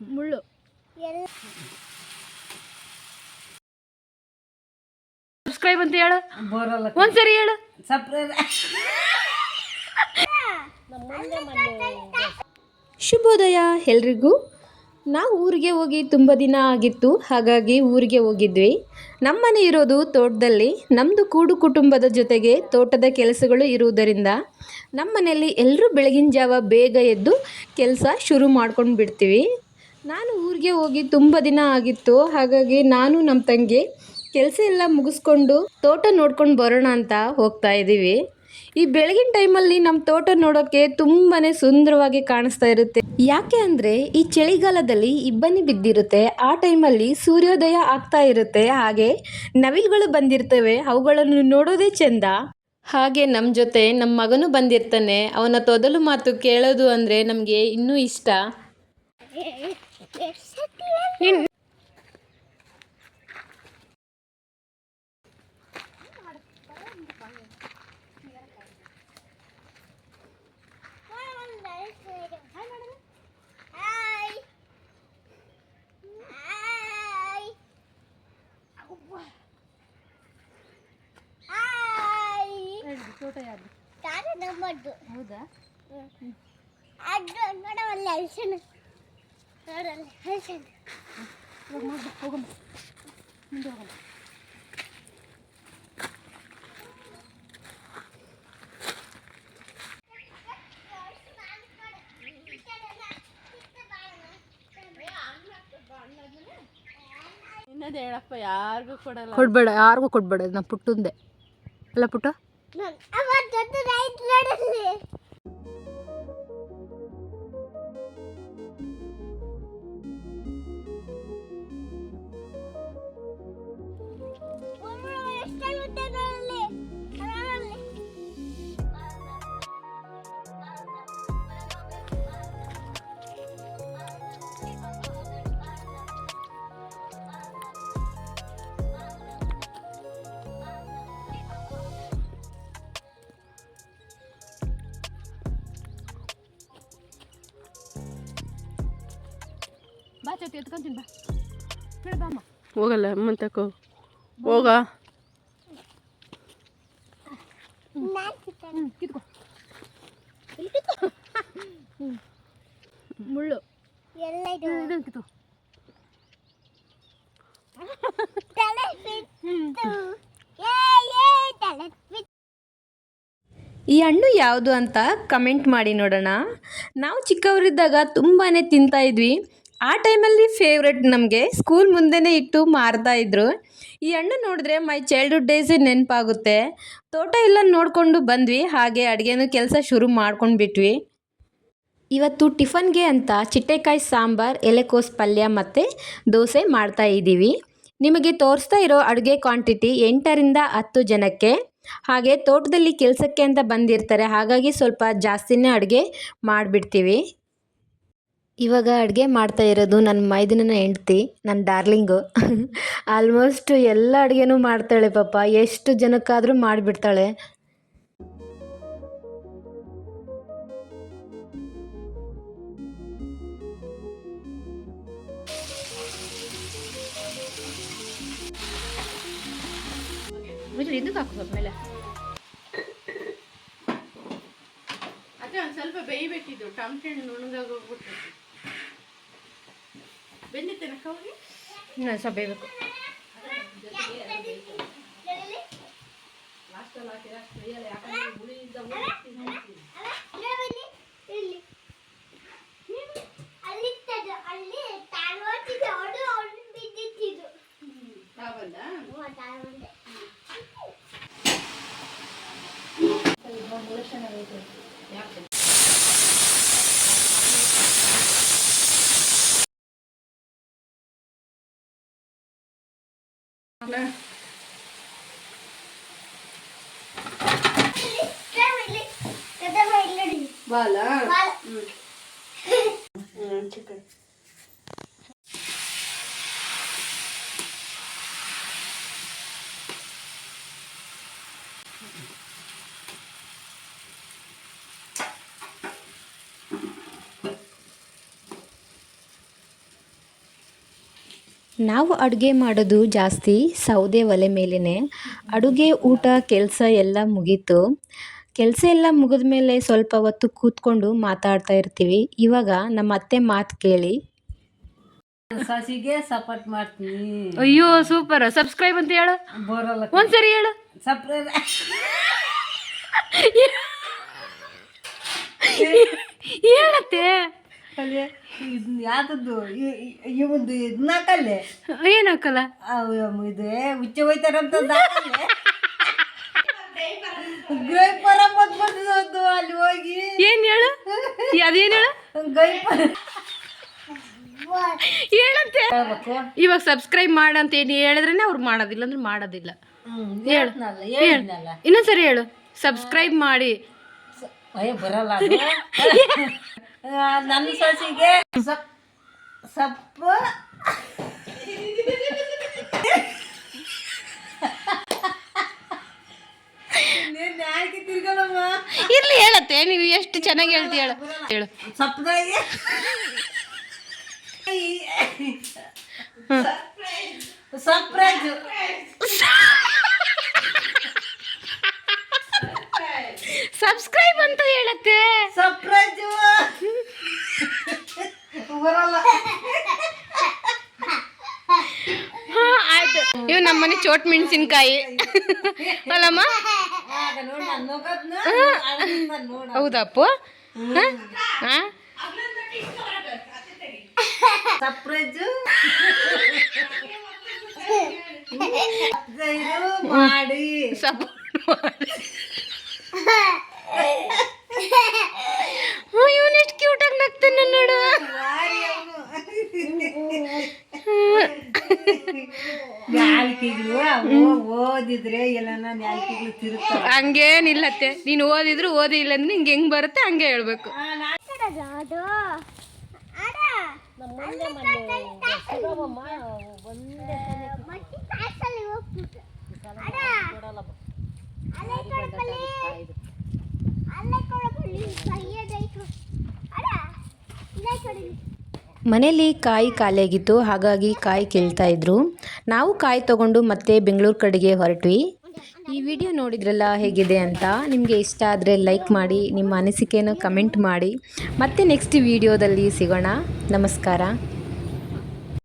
ಮುಳ್ಳು. ಸಬ್ಸ್ಕ್ರೈಬ್ ಅಂತ ಹೇಳು. ಬರಲ್ಲ ಒಂದ್ಸರಿ ಹೇಳು. ಶುಭೋದಯ ಎಲ್ರಿಗೂ. ನಾವು ಊರಿಗೆ ಹೋಗಿ ತುಂಬ ದಿನ ಆಗಿತ್ತು. ಹಾಗಾಗಿ ಊರಿಗೆ ಹೋಗಿದ್ವಿ. ನಮ್ಮನೆ ಇರೋದು ತೋಟದಲ್ಲಿ. ನಮ್ಮದು ಕೂಡು ಕುಟುಂಬದ ಜೊತೆಗೆ ತೋಟದ ಕೆಲಸಗಳು ಇರುವುದರಿಂದ ನಮ್ಮ ಮನೆಯಲ್ಲಿ ಎಲ್ಲರೂ ಬೆಳಗಿನ ಜಾವ ಬೇಗ ಎದ್ದು ಕೆಲಸ ಶುರು ಮಾಡ್ಕೊಂಡು ಬಿಡ್ತೀವಿ ನಾನು ಊರಿಗೆ ಹೋಗಿ ತುಂಬ ದಿನ ಆಗಿತ್ತು. ಹಾಗಾಗಿ ನಾನು ನಮ್ಮ ತಂಗಿ ಕೆಲಸ ಎಲ್ಲ ಮುಗಿಸ್ಕೊಂಡು ತೋಟ ನೋಡ್ಕೊಂಡು ಬರೋಣ ಅಂತ ಹೋಗ್ತಾ ಇದ್ದೀವಿ ಈ ಬೆಳಗಿನ ಟೈಮಲ್ಲಿ ನಮ್ಮ ತೋಟ ನೋಡೋಕ್ಕೆ ತುಂಬಾ ಸುಂದರವಾಗಿ ಕಾಣಿಸ್ತಾ ಇರುತ್ತೆ. ಯಾಕೆ ಅಂದರೆ ಈ ಚಳಿಗಾಲದಲ್ಲಿ ಇಬ್ಬನಿ ಬಿದ್ದಿರುತ್ತೆ. ಆ ಟೈಮಲ್ಲಿ ಸೂರ್ಯೋದಯ ಆಗ್ತಾ ಇರುತ್ತೆ. ಹಾಗೆ ನವಿಲುಗಳು ಬಂದಿರ್ತವೆ. ಅವುಗಳನ್ನು ನೋಡೋದೇ ಚೆಂದ. ಹಾಗೆ ನಮ್ಮ ಜೊತೆ ನಮ್ಮ ಮಗನೂ ಬಂದಿರ್ತಾನೆ. ಅವನ ತೊದಲು ಮಾತು ಕೇಳೋದು ಅಂದರೆ ನಮಗೆ ಇನ್ನೂ ಇಷ್ಟ. ಹೌದಾ ಅದು ನೋಡವಲ್ಲ ಅಲ್ಸನ ನೋಡಲ್ಲ ಅಲ್ಸನ ಇನ್ನದೇ ಹೇಳಪ್ಪ ಯಾರಿಗೂ ಕೊಡಲ್ಲ ಕೊಡ್ಬೇಡ ಯಾರಿಗೂ ಕೊಡ್ಬೇಡ ಇದು ನಮ್ಮ ಪುಟ್ಟಂದೆ ಅಲ್ಲ ಪುಟ್ಟ ಚಟ್ಟಿ ಎತ್ಕೊಂತೀನಿ ಬಾ. ಹೇಳು ಬಾಮ್ಮ. ಹೋಗಲ್ಲ ಅಮ್ಮನ ತಕೋ. ಹೋಗ. ಕಿತ್ಕೋ. ಮುಳ್ಳು. ಎಲ್ಲ ಇದು. ಇದನ್ನು ಕಿತ್ಕೋ. ತಲೆ ಬಿತ್ತು ಏ ಏ ತಲೆ ಬಿತ್ತು ಈ ಹಣ್ಣು ಯಾವುದು ಅಂತ ಕಮೆಂಟ್ ಮಾಡಿ ನೋಡೋಣ. ನಾವು ಚಿಕ್ಕವರಿದ್ದಾಗ ತುಂಬಾ ತಿಂತಾ ಇದ್ವಿ. ಆ ಟೈಮಲ್ಲಿ ಫೇವ್ರೆಟ್ ನಮಗೆ ಸ್ಕೂಲ್ ಮುಂದೆನೇ ಇಟ್ಟು ಮಾರ್ತಾ ಇದ್ರು. ಈ ಹಣ್ಣು ನೋಡಿದ್ರೆ ಮೈ ಚೈಲ್ಡ್ಹುಡ್ ಡೇಸ್ ನೆನಪಾಗುತ್ತೆ. ತೋಟ ಎಲ್ಲ ನೋಡಿಕೊಂಡು ಬಂದ್ವಿ, ಹಾಗೆ ಅಡುಗೆನೂ ಕೆಲಸ ಶುರು ಮಾಡ್ಕೊಂಡು ಬಿಟ್ವಿ. ಇವತ್ತು ಟಿಫನ್ಗೆ ಅಂತ ಚಿಟ್ಟೆಕಾಯಿ ಸಾಂಬಾರ್, ಎಲೆಕೋಸು ಪಲ್ಯ ಮತ್ತು ದೋಸೆ ಮಾಡ್ತಾ ಇದ್ದೀವಿ. ನಿಮಗೆ ತೋರಿಸ್ತಾ ಇರೋ ಅಡುಗೆ ಕ್ವಾಂಟಿಟಿ ಎಂಟರಿಂದ ಹತ್ತು ಜನಕ್ಕೆ. ಹಾಗೆ ತೋಟದಲ್ಲಿ ಕೆಲಸಕ್ಕೆ ಅಂತ ಬಂದಿರ್ತಾರೆ, ಹಾಗಾಗಿ ಸ್ವಲ್ಪ ಜಾಸ್ತಿನೇ ಅಡುಗೆ ಮಾಡಿಬಿಡ್ತೀವಿ. ಇವಾಗ ಅಡುಗೆ ಮಾಡ್ತಾ ಇರೋದು ನನ್ನ ಮೈದಿನ ಹೆಂಡ್ತಿ, ನನ್ನ ಡಾರ್ಲಿಂಗು. ಆಲ್ಮೋಸ್ಟ್ ಎಲ್ಲ ಅಡುಗೆನೂ ಮಾಡ್ತಾಳೆ ಪಾಪ, ಎಷ್ಟು ಜನಕ್ಕಾದರೂ ಮಾಡಿಬಿಡ್ತಾಳೆ. ಸ್ವಲ್ಪ ಬೇಯಬೇಕಿದ್ದು ಟಮಟೆ ಹಣ್ಣು ನುಣ್ಣಗಾಗಿ ಹೋಗ್ಬಿಟ್ಟು ಬೆಂದಿತ್ತೇನೆ ಕೌರಿ ಇನ್ನೂ ಸ್ವಲ್ಪ ಬೇಯಬೇಕು ಇಲ್ಲಿ. ಅಲ್ಲಿ ಅಲ್ಲಿ ತಾಳ್ವಾಟಿದ್ದು ಅವಳು ಅವಳು ಬಿದ್ದಿತ್ತಿದ್ದು ತಾವಲ್ಲ ತಾಳ್ವಂಡೆ? ಯಾಕೆ? ಬಾಲ? ಚಿಕನ್ ನಾವು ಅಡುಗೆ ಮಾಡೋದು ಜಾಸ್ತಿ ಸೌದೆ ಒಲೆ ಮೇಲೇ ಅಡುಗೆ ಊಟ ಕೆಲಸ ಎಲ್ಲ ಮುಗೀತು. ಕೆಲಸ ಎಲ್ಲ ಮುಗಿದ ಮೇಲೆ ಸ್ವಲ್ಪ ಹೊತ್ತು ಕೂತ್ಕೊಂಡು ಮಾತಾಡ್ತಾ ಇರ್ತೀವಿ. ಇವಾಗ ನಮ್ಮ ಅತ್ತೆ ಮಾತು ಕೇಳಿ. ಸಸಿಗೆ ಸಪೋರ್ಟ್ ಮಾಡ್ತೀನಿ. ಅಯ್ಯೋ ಸೂಪರ್ ಸಬ್ಸ್ಕ್ರೈಬ್ ಅಂತ ಹೇಳು. ಬರಲ್ಲ ಒಂದ್ಸರಿ ಹೇಳು. ಸಪ್ರೇಟ್ ಹೇಳತ್ತೆ. ಇದು ಯಾವ್ದದ್ದು? ಇವಂದು ಇದನ್ನ ಹಾಕಲ್ಲೇ ಏನ್ ಹಾಕಲ್ಲ? ಇದು ಹುಚ್ಚೆ ಹೋಯ್ತಾರಂತ ಗೈಪರ ಬಂದು ಅಲ್ಲಿ ಹೋಗಿ. ಏನ್ ಹೇಳು? ಅದೇನ್ ಹೇಳು? ಗೈಪರ. ಹೇಳಂತೆ. ಹೇಳ್ಬೇಕು. ಇವಾಗ ಸಬ್ಸ್ಕ್ರೈಬ್ ಮಾಡಂತ ಏನು ಹೇಳಿದ್ರೇನೆ ಅವ್ರು ಮಾಡೋದಿಲ್ಲ ಅಂದ್ರೆ ಮಾಡೋದಿಲ್ಲ. ಹೇಳು. ಇನ್ನೊಂದ್ಸರಿ ಹೇಳು. ಸಬ್ಸ್ಕ್ರೈಬ್ ಮಾಡಿ. ಬರಲ್ಲ. ನನ್ನ ಸಸಿಗೆ ಸಪ್ ಸಪ್ಪು ನೀನ್ ಯಾಕೆ ತಿರ್ಗಲ್ಲಮ್ಮ ಇರ್ಲಿ ಹೇಳತ್ತೆ ನೀವು ಎಷ್ಟು ಚೆನ್ನಾಗಿ ಹೇಳ್ತಿ ಹೇಳು. ಹೇಳು. ಸಪ್ಪದಾಗಿ ಸರ್ಪ್ರೈಸ್ ಸಬ್ಸ್ಕ್ರೈಬ್ ಅಂತ ಹೇಳತ್ತೆ. ಸರ್ಪ್ರೈಸ್ ಬರಲ್ಲ. ಹಾ ಆಯ್ತು. ಇವ್ ನಮ್ಮನೆ ಚೋಟ್ ಮೆಣಸಿನ್ಕಾಯಿ. ಅಲ್ಲಮ್ಮ? ಆಗ ನೋಡ್ ನಾನ್ ನಗೋದ್ನ, ಅಲ್ಲಿಂದ ನೋಡು. ಹೌದಪ್ಪ ಹಾ ಸಪ್ರೈಜು ಸಪ್ರೈಜು ಮಾಡಿ ಓದಿದ್ರೆ ಹಂಗೇನಿಲ್ಲತ್ತೆ. ನೀನು ಓದಿದ್ರು ಓದಿ ಇಲ್ಲ ಅಂದ್ರೆ ನಿಂಗೆ ಹೆಂಗ್ ಬರುತ್ತೆ ಹಂಗೆ ಹೇಳ್ಬೇಕು. ಅದು ಮನೇಲಿ ಕಾಯಿ ಖಾಲಿಯಾಗಿತ್ತು, ಹಾಗಾಗಿ ಕಾಯಿ ಕೇಳ್ತಾ ಇದ್ರು. ನಾವು ಕಾಯಿ ತಗೊಂಡು ಮತ್ತೆ ಬೆಂಗಳೂರು ಕಡೆಗೆ ಹೊರಟ್ವಿ. ಈ ವಿಡಿಯೋ ನೋಡಿದ್ರಲ್ಲ ಹೇಗಿದೆ ಅಂತ ನಿಮಗೆ ಇಷ್ಟ ಆದರೆ ಲೈಕ್ ಮಾಡಿ, ನಿಮ್ಮ ಅನಿಸಿಕೆಯನ್ನು ಕಮೆಂಟ್ ಮಾಡಿ. ಮತ್ತೆ ನೆಕ್ಸ್ಟ್ ವಿಡಿಯೋದಲ್ಲಿ ಸಿಗೋಣ. ನಮಸ್ಕಾರ.